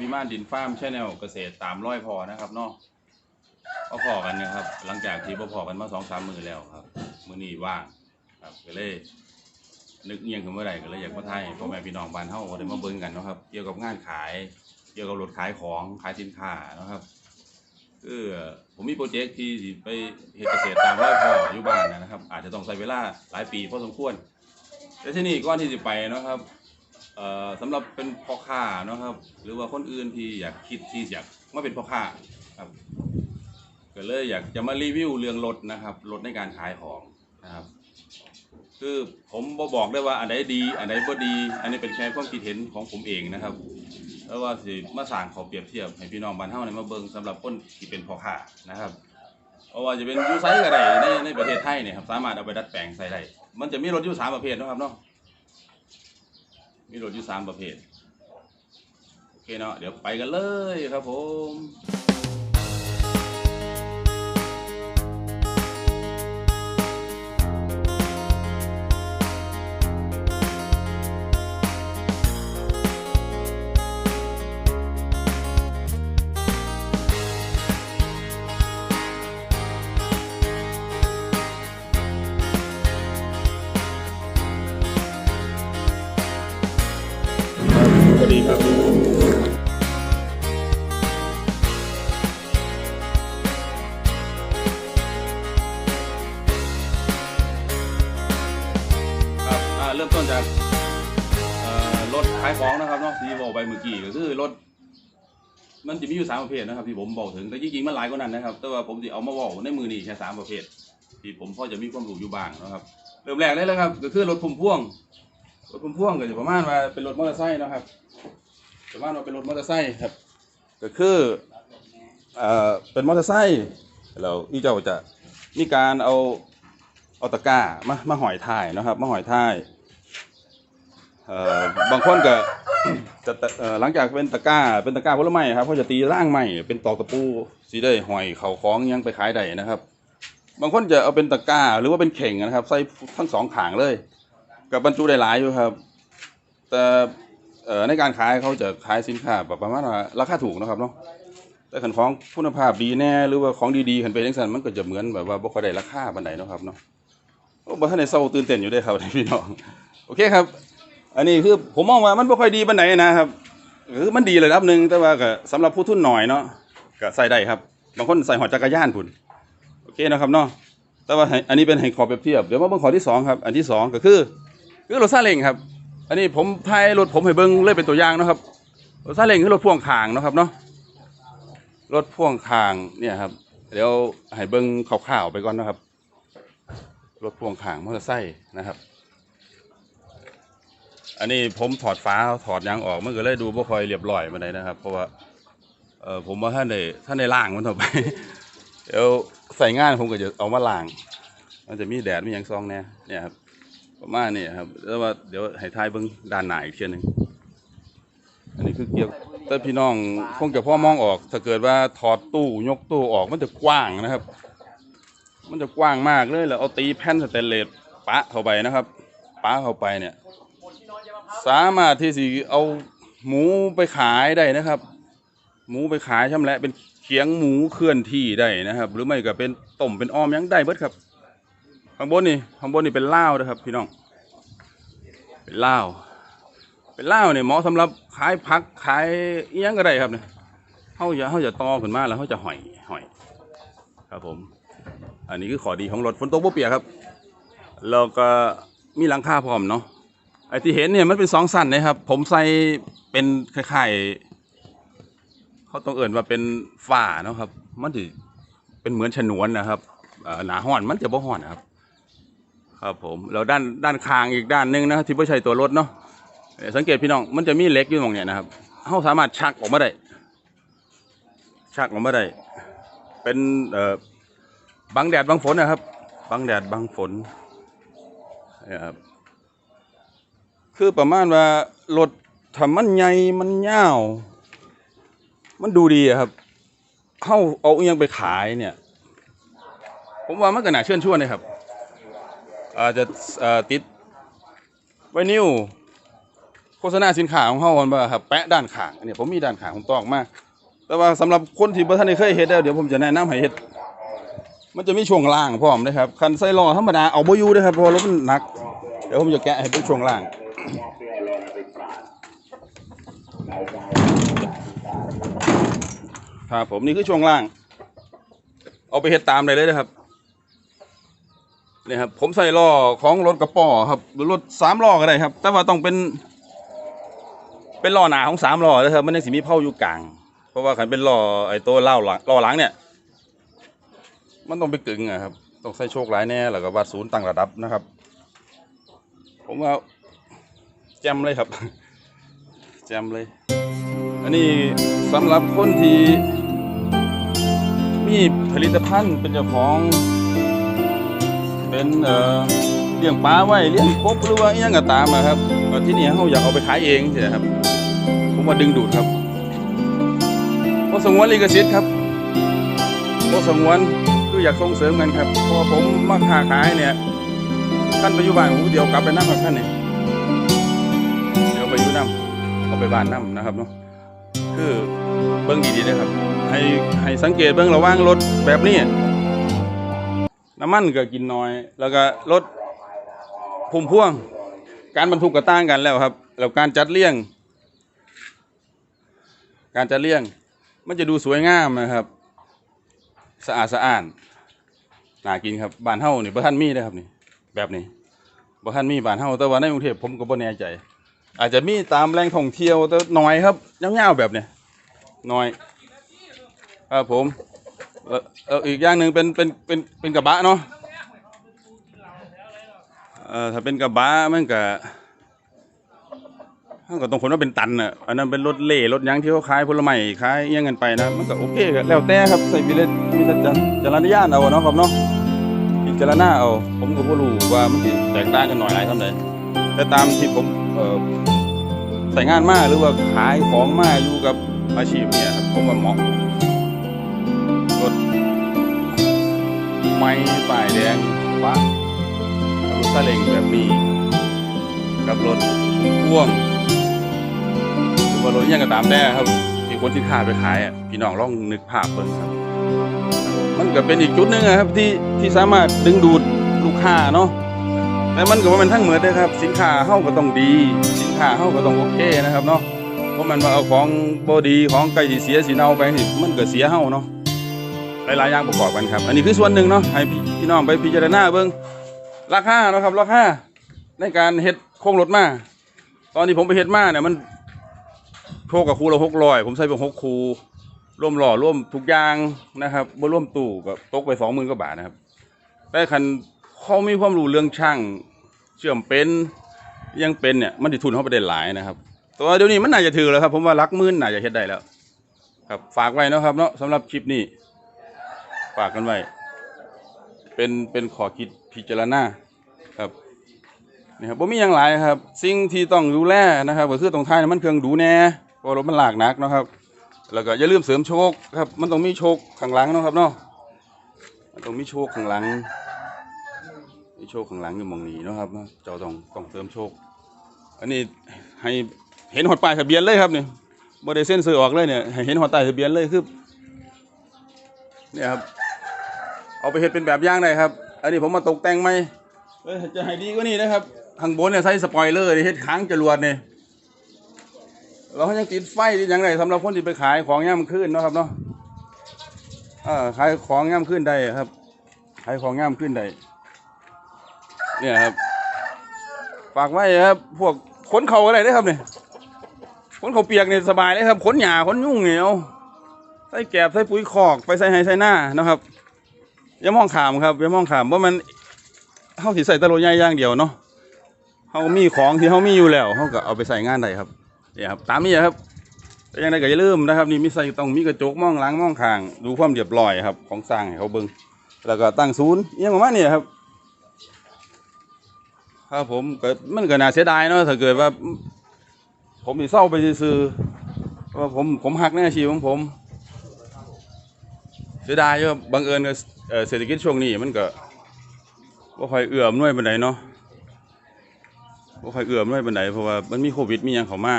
วิมานดินฟาร์มชแนลเกษตรตามร้อยพอนะครับเนาะก็พอกันนะครับ หลังจากที่บ่พอกันมาสองสามมือแล้วครับ มือนี้ว่างครับก็เลยนึกเอียงขึ้นเมื่อไหร่ก็เลยอยากมาไทยพ่อแม่พี่น้องบ้านเฮาได้มาเบิ่งกันเนาะครับเกี่ยวกับงานขาย เกี่ยวกับรถขายของขายสินค้าเนาะครับคือผมมีโปรเจกต์ที่สิไปเฮ็ดเกษตรตามร้อยพ่ออยู่บ้านนะครับ อาจจะต้องใช้เวลาหลายปีพอสมควรแต่ที่นี่ก่อนที่จะไปเนาะครับ เอ่อสำหรับเป็นพ่อค้าเนาะครับ หรือว่าคนอื่นที่อยากคิดที่อยากมาเป็นพ่อค้าครับก็เลยอยากจะมารีวิวเรื่องรถนะครับรถในการขายของนะครับ คือผมบอบอกได้ว่าอันไหนดีอันไหนบ่ดี อันนี้เป็นแค่ความคิดเห็นของผมเองนะครับแล้วว่าสิมาสร้างขอเปรียบเทียบให้พี่น้องบ้านเฮาเนี่ยมาเบิ่งสำหรับคนที่เป็นพ่อค้านะครับเพราะว่าจะเป็นยูไซก็ได้ในในประเทศไทยเนี่ยครับสามารถเอาไปดัดแปลงใส่ได้มันจะมีรถยู่สามประเภทนะครับเนาะ มีรถอยู่สามประเภท โอเคเนาะเดี๋ยวไปกันเลยครับผม วัสดีครับเริ่มต้นจากรถขายของนะครับเนาะที่บอกไปเมื่อกี้ก็คือรถมันจะมีอยู่สามประเภทนะครับที่ผมบอกถึงแต่จริงๆมันหลายกว่านั้นนะครับ แต่ว่าผมจะเอามาบอกในมือนี่แค่สามประเภท ที่ผมพอจะมีความรู้อยู่บ้างนะครับ เริ่มแรกเลยแล้วครับ ก็คือรถพุ่มพ่วง รถพุ่มพ่วงก็จะประมาณว่าเป็นรถมอเตอร์ไซค์นะครับ ประมาณว่าเป็นรถมอเตอร์ไซค์ครับ ก็คือเอ่อเป็นมอเตอร์ไซค์แล้วอีเจ้าจะมีการเอาเอาตะกร้ามามาหอยท้ายนะครับ มาหอยท้ายเอ่อบางคนก็จะเอ่อหลังจากเป็นตะกร้าเป็นตะกร้าผลไม้ครับเขาจะตีร่างใหม่เป็นตอกตะปูสีได้หอยเข่าของยังไปขายได้นะครับ บางคนจะเอาเป็นตะกร้าหรือว่าเป็นเข่งนะครับ ใส่ทั้งสองขางเลย กับบรรจุได้หลายอยู่ครับ แต่เอ่อในการขายเขาจะขายสินค้าแบบประมาณว่าราคาถูกนะครับเนาะแต่ขันของคุณภาพดีแน่หรือว่าของดีๆขันเป็นจังซั่นมันก็จะเหมือนแบบว่าบ่ค่อยได้ราคาปานใดเนาะครับเนาะโอ้บ่ทันได้เศร้าตื่นเต้นอยู่เด้ครับพี่น้องโอเคครับ อันนี้คือผมมองว่ามันบ่ค่อยดีปานใดนะครับคือมันดีเลยระดับหนึ่งแต่ว่าก็สำหรับผู้ทุนหน่อยเนาะก็ใส่ได้ครับบางคนใส่หอจักรยานพุ่นโอเคนะครับเนาะแต่ว่าอันนี้เป็นให้ขอเปรียบเทียบเดี๋ยวมาเบิ่งขอที่สองครับ อันที่สองก็คือ คือรถซาเล้งครับ อันนี้ผมพายรถผมให้เบิ้งเลยเป็นตัวอย่างนะครับรถซาเล้งคือรถพ่วงข้างนะครับเนาะรถพ่วงข้างเนี่ยครับ เดี๋ยวให้เบิ้งคร่าวๆไปก่อนนะครับ รถพ่วงข้างมอเตอร์ไซค์นะครับ อันนี้ผมถอดฟ้าถอดยางออกมันก็เลยดูบ่ค่อยเรียบร้อยมาไหนนะครับ เพราะว่าเออผมว่าท่านได้ท่านได้ล่างมันต่อไป เดี๋ยวใส่งานผมก็จะเอามาล่าง มันจะมีแดดมีหยังซองแน่เนี่ยครับ ประมาณนี้ครับแล้วว่าเดี๋ยวให้ทายเบิ้งด้านหน้าอีกเทียหนึ่งอันนี้คือเกี่ยวแต่พี่น้องคงจะพ่อมองออก ถ้าเกิดว่าถอดตู้ยกตู้ออกมันจะกว้างนะครับ มันจะกว้างมากเลยแล้วเอาตีแผ่นสแตนเลสปะเข้าไปนะครับปะเข้าไปเนี่ย สามารถที่สิเอาหมูไปขายได้นะครับ หมูไปขายช่ำแหละเป็นเขียงหมูเคลื่อนที่ได้นะครับ หรือไม่ก็เป็นต้มเป็นอ้อมยังได้เบิดครับ ข้างบนนี่ข้างบนนี่เป็นเล่านะครับพี่น้อง เป็นเล่าเป็นเล่าเนี่ยเหมาะสำหรับขายผักขายอิหยังก็ได้ครับเนี่ยเขาจะเขาจะตอขึ้นมาแล้วเขาจะหอยหอย ครับผม อันนี้คือขอดีของรถฝนตกบ่เปียกครับแล้วก็มีหลังคาพร้อมเนาะไอ้ที่เห็นเนี่ยมันเป็นสองสั้นนะครับ ผมใส่เป็นคล้ายๆเขาต้องเอื่นว่าเป็นฝ้าเนาะครับ มันจะเป็นเหมือนฉนวนนะครับหนาห้อนมันจะบ่ห้อนนะครับ ครับผมแล้วด้านด้านคางอีกด้านหนึงนะครับที่ไม่ใช่ตัวรถเนาะสังเกตพี่น้องมันจะมีเหล็กอยู่ตรงเนี้ยนะครับเขาสามารถชักออกมาได้ชักออกมาได้เป็นเอ่อบังแดดบังฝนนะครับบังแดดบังฝนเนี่ยครับคือประมาณว่ารถถ้ามันใหญ่มันยาวมันดูดีอะครับเข้าเอาเอหยังไปขายเนี่ย ผมว่ามันก็น่าเชื่อชวนนะครับ อาจจะติดไวนิวโฆษณาสินค้าของเฮามันบ่ครับแปะด้านข้างอันนี้ผมมีด้านข้างผมตอกมาแต่ว่าสำหรับคนที่บ่ทันได้เคยเฮ็ดแล้วเดี๋ยวผมจะแนะนำให้เฮ็ดมันจะมีช่วงล่างพร้อมนะครับคันใส่ล้อธรรมดาเอาบ่อยู่เด้อครับเพราะว่ารถมันหนัก เดี๋ยวผมจะแกะให้เป็นช่วงล่างครับผมนี่คือช่วงล่าง เอาไปเฮ็ดตามได้เลยนะครับ นี่ครับผมใส่ล้อของรถกระป๋อครับหรือรถสามล้อก็ได้ครับ แต่ว่าต้องเป็น เป็นล้อหนาของสามล้อนะครับมันยังสิมีเผาอยู่กลาง เพราะว่าขันเป็นล้อไอ้ตัวเล่าหลังล้อหลังเนี่ย มันต้องไปกึ่งอะครับต้องใส่โชคหลายแน่แล้วก็วัดศูนย์ตั้งระดับนะครับ ผมว่าแจมเลยครับแจมเลย อันนี้สำหรับคนที่มีผลิตภัณฑ์เป็นเจ้าของ เป็นเลี้ยงปลาไว้เลี้ยงกบหรือว่าอหยังก็ตามอะครับที่นี่เขาอยากเอาไปขายเองใช่ครับ ผมว่าดึงดูดครับเพอสงวนลิขสิทธิ์ครับเพอสงวนคืออยากส่งเสริมกันครับเพอผมมาค้าขายเนี่ยท่านไปอยู่บ้านผมเดี๋ยวกลับไปนั่งกับท่านเนี่ยเดี๋ยวไปอยู่น้ำเอาไปบ้านน้ำนะครับเนาะคือเบิ้องดีๆนะครับ ให้ให้สังเกตเบื้องระว่างรถแบบนี้ น้ำมันก็กินน้อย แล้วก็รถพุ่มพ่วง การบรรทุกก็ต่างกันแล้วครับ แล้วการจัดเรียง การจัดเรียง มันจะดูสวยงามนะครับ สะอาดสะอ้านน่ากินครับบ้านเฮานี่บ่ทันมีนะครับนี่ แบบนี้บ่ทันมีบ้านเฮาแต่ว่าในกรุงเทพผมก็บ่แน่ใจ อาจจะมีตามแหล่งท่องเที่ยวแต่น้อยครับยาวๆแบบเนี้ยน้อยครับผม เออเอออีกอย่างหนึ่งเป็นเป็นเป็นเป็นกระบะเนาะเอ่อถ้าเป็นกระบะมันก็มันก็ต้องคนว่าเป็นตันอะอันนั้นเป็นรถเล่รถยังที่เขาขายผลไม้ขายอิหยังกันไปนะมันก็โอเคก็แล้วแต่ครับใส่พิเลตมีแต่จันจารณญาณเอาเนาะครับเนาะพิจารณาเอา ผมก็บ่รู้ว่ามันสิแตกต่างกันหน่อยหลายเท่าไหร่แต่ตามที่ผมเอ่อใส่งานมากหรือว่าขายของมากอยู่กับอาชีพเนี่ยผมว่าเหมาะ ไม้ป้ายแดงป้ารถซาเล้งแบบนี้ กับรถพ่วงหรือว่ารถยังก็ตามแต่ครับที่คนที่ขายไปขายอะพี่น้องลองนึกภาพเบิ่งครับ มันก็เป็นอีกจุดหนึ่งอะครับที่ที่สามารถดึงดูดลูกค้าเนาะแต่มันก็บ่แมันทั้งเหมือนเลยครับ สินค้าเฮาก็ต้องดี สินค้าเฮาก็ต้องโอเคนะครับเนาะเพราะมันมาเอาของบ่ดีของใกล้สิเสียสิเน่าไปนี่มันก็เสียเฮาเนาะ หลายๆอย่างประกอบกันครับ อันนี้คือส่วนหนึ่งเนาะให้พี่น้องไปพิจารณาเบิ่งราคาเนาะครับราคาในการเฮ็ดโครงรถมา ตอนนี้ผมไปเฮ็ดมาเนี่ยมันโชคกับคูละหกร้อยผมใส่ไปหกคูร่วมหล่อร่วมทุกอย่างนะครับบ่ร่วมตู้ก็ตกไปสองหมื่นกว่าบาทนะครับแต่คันเขามีความรู้เรื่องช่างเชื่อมเป็นยังเป็นเนี่ยมันสิทุนเขาไปได้หลายนะครับแตัวาเดี๋ยวนี้มันน่าจะถือแล้วครับ ผมว่าหลักมื่นน่าจะเฮ็ดได้แล้ว ครับฝากไว้นะครับเนาะสำหรับคลิปนี้ ฝากกันไว้ เป็นเป็นขอคิดพิจารณาครับนี่ครับผมมีอย่างหลายครับ สิ่งที่ต้องดูแลนะครับก็คือตรงท้ายน้ำมันเครื่องดูแน่เพราะรถมันหลากหนักนะครับ แล้วก็อย่าลืมเสริมโชคครับ มันต้องมีโชคข้างหลังนะครับเนาะมันต้องมีโชคข้างหลังมีโชคข้างหลังอยู่มองนี้นะครับเนาะเจ้าต้องต้องเสริมโชค อันนี้ให้เห็นหอดป้ายทะเบียนเลยครับเนี่ยบ่ได้เส้นซื้อออกเลยเนี่ยให้เห็นหอดป้ายทะเบียนเลยคือเนี่ยครับ เอาไปเห็ดเป็นแบบอย่างได้ครับ อันนี้ผมมาตกแต่งไหมเอ้ยจะให้ดีกว่านี้นะครับข้างบนเนี่ยใส่สปอยเลอร์นี่เฮ็ดค้างจรวดเนี่ยเรายังติดไฟติดหยังไงสำหรับคนที่ไปขายของย่ำขึ้นเนาะครับเนาะอ่าขายของย่ำขึ้นได้ครับ ขายของย่ำขึ้นได้เนี่ยครับ ฝากไว้ครับ พวกขนเขาอะไรได้ครับเนี่ยขนเขาเปียกเนี่ยสบายเลยครับขนหยาขนยุ่งเหนียวใส่แกบใส่ปุ๋ยคอก ไปใส่ไฮใส่หน้านะครับ อย่ามองขามครับอย่ามองขามว่ามันเฮาสิใส่ตะโลใหญ่อย่างเดียวเนาะเฮามีของที่เฮามีอยู่แล้วเฮาก็เอาไปใส่งานได้ครับเนี่ยครับตามนี้ครับแต่ยังไงก็อย่าลืมนะครับนี่มีใส่ต้องมีกระจกมองหลังมองข้าง ดูความเรียบร้อยครับ ของสร้างให้เขาเบิ่งแล้วก็ตั้งศูนย์ยังประมาณนี้ครับครับผมก็มันก็น่าเสียดายเนาะถ้าเกิดว่า ผมสิเศร้าไปซื่อว่าผมผมหักในอาชีพของผม เสียดายเยอะบังเอิญก็ เศรษฐกิจช่วงนี้มันก็ว่าค่อยเอื้อมหน่วยปานใดเนาะบ่ค่อยเอื้อมเลยปานใดเพราะว่ามันมีโควิดมีหยังเข้ามา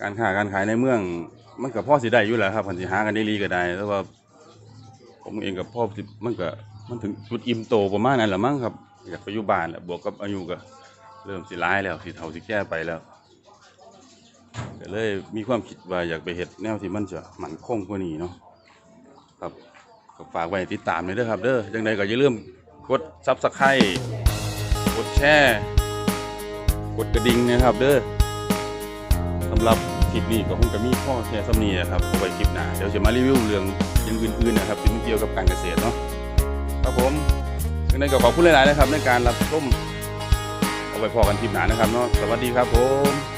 การค้าการขายในเมือง มันก็พอสิได้อยู่แหละครับคันสิหากันได้ลีก็ได้แต่ว่า ผมเองกับพ่อสิมันก็มันถึงจุดอิ่มโตประมาณนั้นแหละมั้งครับอยากไปอยู่บ้านแหละบวกกับอายุก็เริ่มสิร้ายแล้วสิเฒ่าสิแก่ไปแล้วก็เลยมีความคิดว่าอยากไปเฮ็ดแนวที่มันจะมั่นคงกว่านี้เนาะครับ ก็ฝากไว้ติดตามเลยเด้อครับเด้อจังใดก็อย่าลืมกด Subscribe กดแชร์กดกระดิ่งนะครับเด้อสำหรับคลิปนี้ก็คงจะมีข้อแค่สำนีนะครับเอาไว้คลิปหน้าเดี๋ยวจะมารีวิวเรื่องย่างอื่นๆนะครับที่มันเกี่ยวกับการเกษตรเนาะครับผมจังใดก็ขอบคุณหลายๆนะครับในการรับชมเอาไว้พอกันคลิปหน้านะครับเนาะสวัสดีครับผม